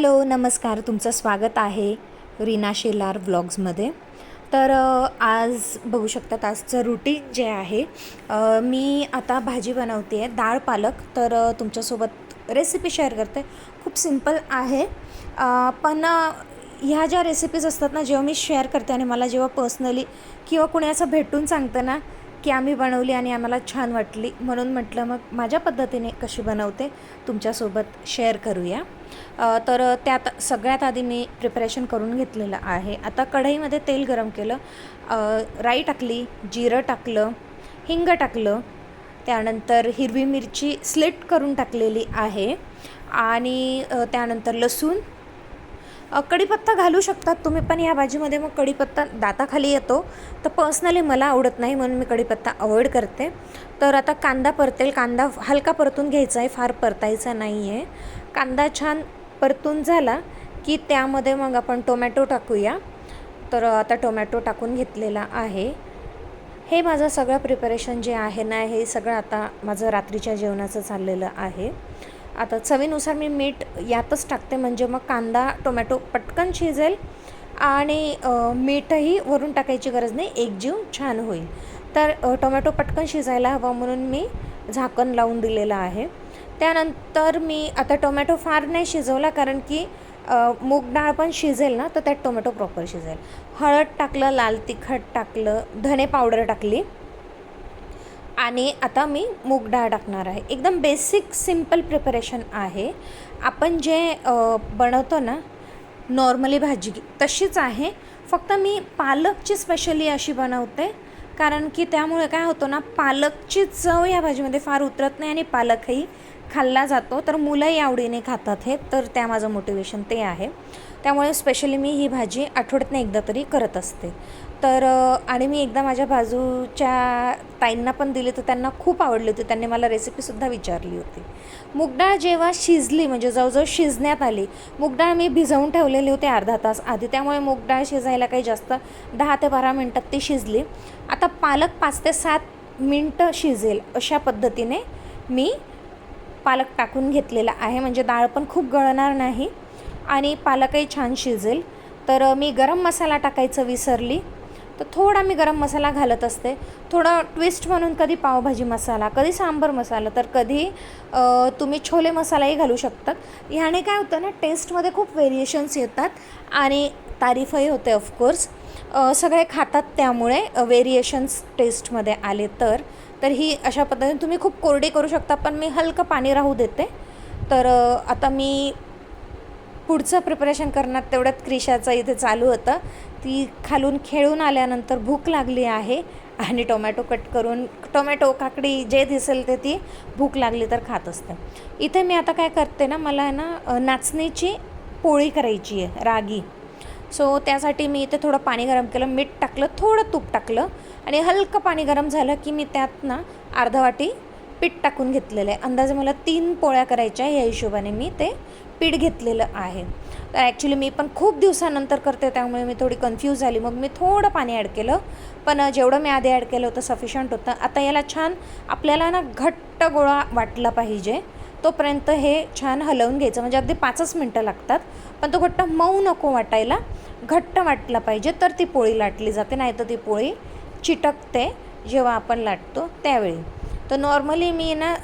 Hello नमस्कार तुमचं स्वागत आहे रीना शेलार व्लॉग्समध्ये. तर आज बघू शकतात आजचं रुटीन जे आहे मी आता भाजी बनवते आहे डाळ पालक. तर तुमच्यासोबत रेसिपी शेअर करते. खूप सिंपल आहे. पण ह्या ज्या रेसिपीज असतात ना जेव्हा मी शेअर करते आणि मला जेव्हा पर्सनली किंवा कुणी असं भेटून सांगतं ना की आम्ही बनवली आणि आम्हाला छान वाटली. म्हणून म्हटलं मग माझ्या पद्धतीने कशी बनवते तुमच्यासोबत शेअर करूया. तर त्यात सगळ्यात आधी मी प्रिपरेशन करून घेतलेलं आहे. आता कढईमध्ये तेल गरम केलं. राई टाकली जिरं टाकलं हिंग टाकलं त्यानंतर हिरवी मिरची स्लिट करून टाकलेली आहे. आणि त्यानंतर लसूण कढीपत्ता घालू शकतात तुम्ही पण या भाजीमध्ये मग कढीपत्ता दाताखाली येतो. तर पर्सनली मला आवडत नाही म्हणून मी कढीपत्ता अवॉइड करते. तर आता कांदा परतेल कांदा हलका परतून घ्यायचा आहे फार परतायचा नाही आहे. कांदा छान परतून झाला की त्यामध्ये मग आपण टोमॅटो टाकूया. तर आता टोमॅटो टाकून घेतलेला आहे. हे माझं सगळं प्रिपरेशन जे आहे ना हे सगळं आता माझं रात्रीच्या जेवणाचं चाललेलं आहे. आता चवीनुसार मी मीठ यातच टाकते. म्हणजे मग कांदा टोमॅटो पटकन शिजेल आणि मीठही वरून टाकायची गरज नाही. एकजीव छान होईल. तर टोमॅटो पटकन शिजायला हवा म्हणून मी झाकण लावून दिलेलं आहे. त्यानंतर मी आता टोमॅटो फार नाही शिजवला कारण की मूग डाळ पण शिजेल ना तर त्यात टोमॅटो प्रॉपर शिजेल. हळद टाकलं लाल तिखट टाकलं धने पावडर टाकली. आणि आता मी मूग डाळ टाकणार आहे. एकदम बेसिक सिंपल प्रिपरेशन आहे. आपण जे बनवतो ना नॉर्मली भाजी तशीच आहे. फक्त मी पालकची स्पेशली अशी बनवते. कारण की त्यामुळे काय होतं ना पालकची चव या भाजीमध्ये फार उतरत नाही आणि पालकही खाल्ला जातो. तर मुलंही आवडीने खातात हे तर त्या माझं मोटिवेशन ते आहे. त्यामुळे स्पेशली मी ही भाजी आठवड्यातनं एकदा तरी करत असते. तर आणि मी एकदा माझ्या बाजूच्या ताईंना पण दिली तर त्यांना खूप आवडली होती. त्यांनी मला रेसिपीसुद्धा विचारली होती. मूगडाळ जेव्हा शिजली म्हणजे जवळजवळ शिजण्यात आली मूगडाळ मी भिजवून ठेवलेली होती अर्धा तास आधी. त्यामुळे मूगडाळ शिजायला काही जास्त दहा ते बारा मिनटात ती शिजली. आता पालक पाच ते सात मिनटं शिजेल अशा पद्धतीने मी पालक टाकून घेतलेला आहे. म्हणजे डाळ पण खूप गळणार नाही आणि पालकही छान शिजेल. तर मी गरम मसाला टाकायचं विसरली. तर थोडा मी गरम मसाला घालत असते. थोडा ट्विस्ट म्हणून कधी पावभाजी मसाला कधी सांबर मसाला तर कधी तुम्ही छोले मसालाही घालू शकतात. ह्याने काय होतं ना टेस्टमध्ये खूप व्हेरिएशन्स येतात आणि तारीफही होते ऑफकोर्स सगळे खातात त्यामुळे व्हेरिएशन्स टेस्टमध्ये आले तर. तर ही अशा पद्धतीने तुम्ही खूप कोरडी करू शकता पण मी हलकं पाणी राहू देते. तर आता मी पुढचं प्रिपरेशन करण्यात तेवढ्यात क्रिशाचं इथे चालू होतं. ती खालून खेळून आल्यानंतर भूक लागली आहे आणि टोमॅटो कट करून टोमॅटो काकडी जे दिसेल ते ती भूक लागली तर खात असते. इथे मी आता काय करते ना मला आहे ना नाचणीची पोळी करायची आहे रागी. सो त्यासाठी मी इथे थोडं पाणी गरम केलं मीठ टाकलं थोडं तूप टाकलं आणि हलकं पाणी गरम झालं की मी त्यात ना अर्धा वाटी पीठ टाकून घेतलेलं आहे. अंदाजे मला तीन पोळ्या करायच्या या हिशोबाने मी ते पीठ घेतलेलं आहे. तर ॲक्च्युली मी पण खूप दिवसानंतर करते त्यामुळे मी थोडी कन्फ्यूज झाली. मग मी थोडं पाणी ॲड केलं पण जेवढं मी आधी ॲड केलं होतं सफिशंट होतं. आता याला छान आपल्याला ना घट्ट गोळा वाटला पाहिजे तोपर्यंत हे छान हलवून घ्यायचं. म्हणजे अगदी पाचच मिनटं लागतात पण तो घट्ट मऊ नको वाटायला घट्ट वाटला पाहिजे तर ती पोळी लाटली जाते. नाही तर ती पोळी चिटकते जेव्हा आपण लाटतो त्यावेळी. तर नॉर्मली मी ना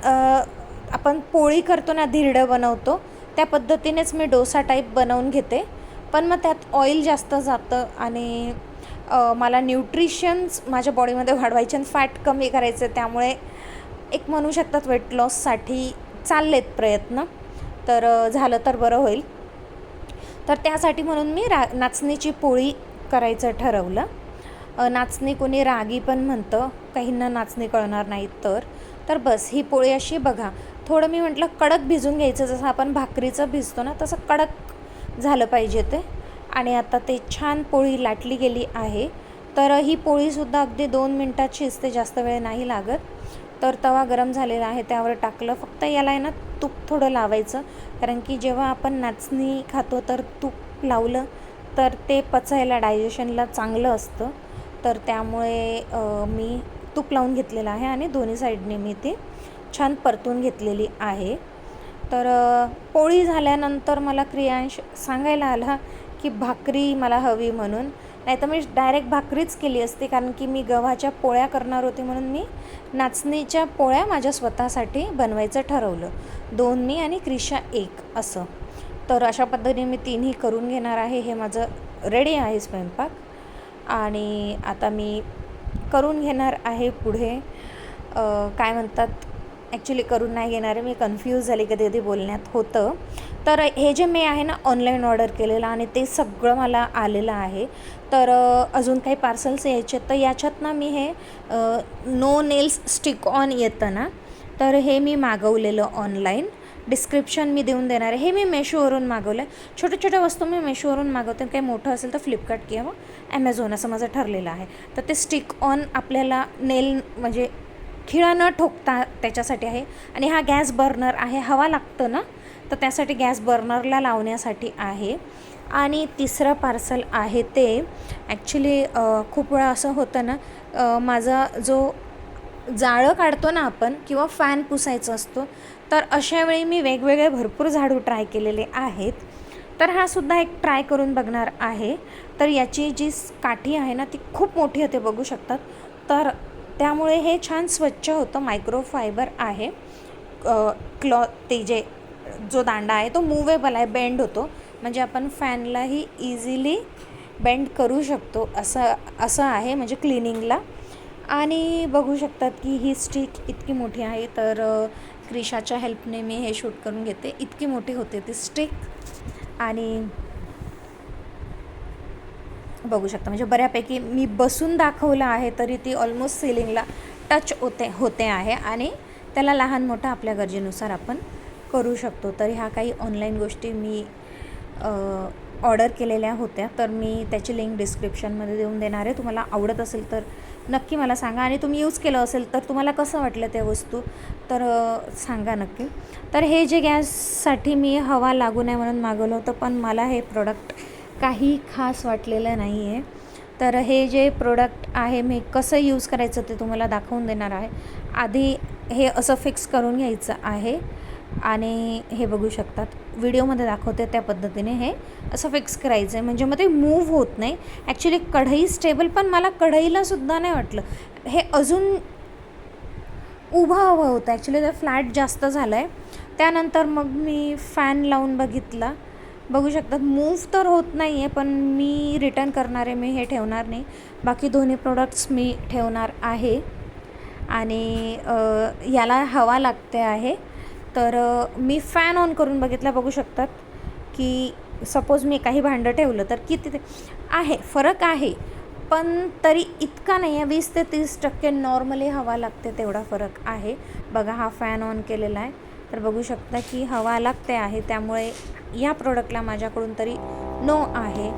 आपण पोळी करतो ना धिरडं बनवतो त्या पद्धतीनेच मी डोसा टाईप बनवून घेते. पण मग त्यात ऑइल जास्त जातं आणि मला न्यूट्रिशन्स माझ्या बॉडीमध्ये वाढवायचे आणि फॅट कमी करायचे त्यामुळे एक म्हणू शकतात वेट लॉससाठी चाललेत प्रयत्न. तर झालं तर बरं होईल. तर त्यासाठी म्हणून मी रा नाचणीची पोळी करायचं ठरवलं. नाचणी कोणी रागी पण म्हणतं काहींना नाचणी कळणार नाही तर. तर बस ही पोळी अशी बघा. थोडं मी म्हटलं कडक भिजून घ्यायचं जसं आपण भाकरीचं भिजतो ना तसं कडक झालं पाहिजे ते. आणि आता ते छान पोळी लाटली गेली आहे. तर ही पोळीसुद्धा अगदी दोन मिनटात शिजते जास्त वेळ नाही लागत. तर तवा गरम झालेला आहे त्यावर टाकलं. फक्त याला आहे ना तूप थोडं लावायचं. कारण की जेव्हा आपण नाचणी खातो तर तूप लावलं तर ते पचायला डायजेशनला चांगलं असतं. तर त्यामुळे मी तूप लावून घेतलेलं आहे आणि दोन्ही साईडने मी ते छान परतून घेतलेली आहे. तर पोळी झाल्यानंतर मला क्रियांश सांगायला आला की भाकरी मला हवी म्हणून. नाही तर मी डायरेक्ट भाकरीच केली असती कारण की मी गव्हाच्या पोळ्या करणार होते म्हणून मी नाचणीच्या पोळ्या माझ्या स्वतःसाठी बनवायचं ठरवलं. दोन मी आणि क्रिशा एक असं. तर अशा पद्धतीने मी तिन्ही करून घेणार आहे. हे माझं रेडी आहे स्वयंपाक. आणि आता मी करून घेणार आहे पुढे. काय म्हणतात? ॲक्च्युली करून नाही घेणार आहे. मी कन्फ्यूज झाली कधी कधी बोलण्यात होतं. तर हे जे मी आहे ना ऑनलाईन ऑर्डर केलेलं आणि ते सगळं मला आलेलं आहे. तर अजून काही पार्सल्स यायचे तर याच्यात ना मी हे नो नेल्स स्टिक ऑन येतं ना. तर हे मी मागवलेलं ऑनलाईन डिस्क्रिप्शन मी देऊन देणार आहे. हे मी मेशोवरून मागवलं आहे. छोट्या छोट्या वस्तू मी मेशोवरून मागवते. काही मोठं असेल तर फ्लिपकार्ट किंवा ॲमेझॉन असं माझं ठरलेलं आहे. तर ते स्टिक ऑन आपल्याला नेल म्हणजे खिळा न ठोकता त्याच्यासाठी आहे. आणि हा गॅस बर्नर आहे हवा लागतं ना? तर त्यासाठी गॅस बर्नरला लावण्यासाठी आहे. आणि तिसरं पार्सल आहे ते. ॲक्च्युली खूप वेळा असं होतं ना माझा जो जाळं काढतो ना आपण किंवा फॅन पुसायचा असतो तर अशा वेळी मी वेगवेगळे भरपूर झाडू ट्राय केलेले आहेत. तर हा सुद्धा एक ट्राय करून बघणार आहे. तर याची जी काठी आहे ना ती खूप मोठी होते बघू शकतात. तर त्यामुळे हे छान स्वच्छ होतं मायक्रोफायबर आहे. क्लॉथ ते जे जो दांडा आहे तो मुवेबल आहे बेंड होतो. म्हणजे आपण फॅनलाही इझिली बेंड करू शकतो असं असं आहे म्हणजे क्लिनिंगला आणि बघू शकतात की ही स्टिक इतकी मोठी आहे तर क्रिशाच्या हेल्पने मी हे शूट करून घेते. इतकी मोठी होते ती स्टिक आणि बघू शकता. म्हणजे बऱ्यापैकी मी बसून दाखवलं आहे तरी ती ऑलमोस्ट सिलिंगला टच होते होते आहे आणि त्याला लहान मोठा आपल्या गरजेनुसार आपण करू शकतो. तर ह्या काही ऑनलाईन गोष्टी मी ऑर्डर केलेल्या होत्या. तर मी त्याची लिंक डिस्क्रिप्शनमध्ये देऊन देणार आहे. तुम्हाला आवडत असेल तर नक्की मला सांगा. आणि तुम्ही यूज केलं असेल तर तुम्हाला कसं वाटलं त्या वस्तू? तर सांगा नक्की. तर हे जे गॅससाठी मी हवा लागू नये म्हणून मागवलं होतं पण मला हे प्रोडक्ट काही खास वाटलेलं नाही आहे तर हे जे प्रोडक्ट आहे मी कसं यूज करायचं ते तुम्हाला दाखवून देणार आहे. आधी हे असं फिक्स करून घ्यायचं आहे. आणि हे बघू शकतात. व्हिडिओमध्ये दाखवते त्या पद्धतीने हे असं फिक्स करायचं आहे म्हणजे मग ते मूव्ह होत नाही. ॲक्च्युली कढई स्टेबल पण मला कढईलासुद्धा नाही वाटलं. हे अजून उभं हवं होतं. ॲक्च्युली ते फ्लॅट जास्त झालं आहे त्यानंतर मग मी फॅन लावून बघितला. बघू शकतात. मूव्ह तर होत नाही आहे पण मी रिटर्न करणार आहे मी हे ठेवणार नाही. बाकी दोन्ही प्रोडक्ट्स मी ठेवणार आहे. आणि याला हवा लागते आहे. तर मी फॅन ऑन करून बघितला बघू शकतात की सपोज मी काही भांडं ठेवलं तर किती ते आहे फरक आहे. पण तरी इतका नाही आहे वीस ते तीस टक्के नॉर्मली हवा लागते तेवढा फरक आहे. बघा हा फॅन ऑन केलेला आहे. तर बघू शकता की हवा लागते आहे त्यामुळे या प्रोडक्टला माझ्याकडून तरी नो आहे.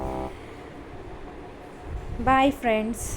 Bye friends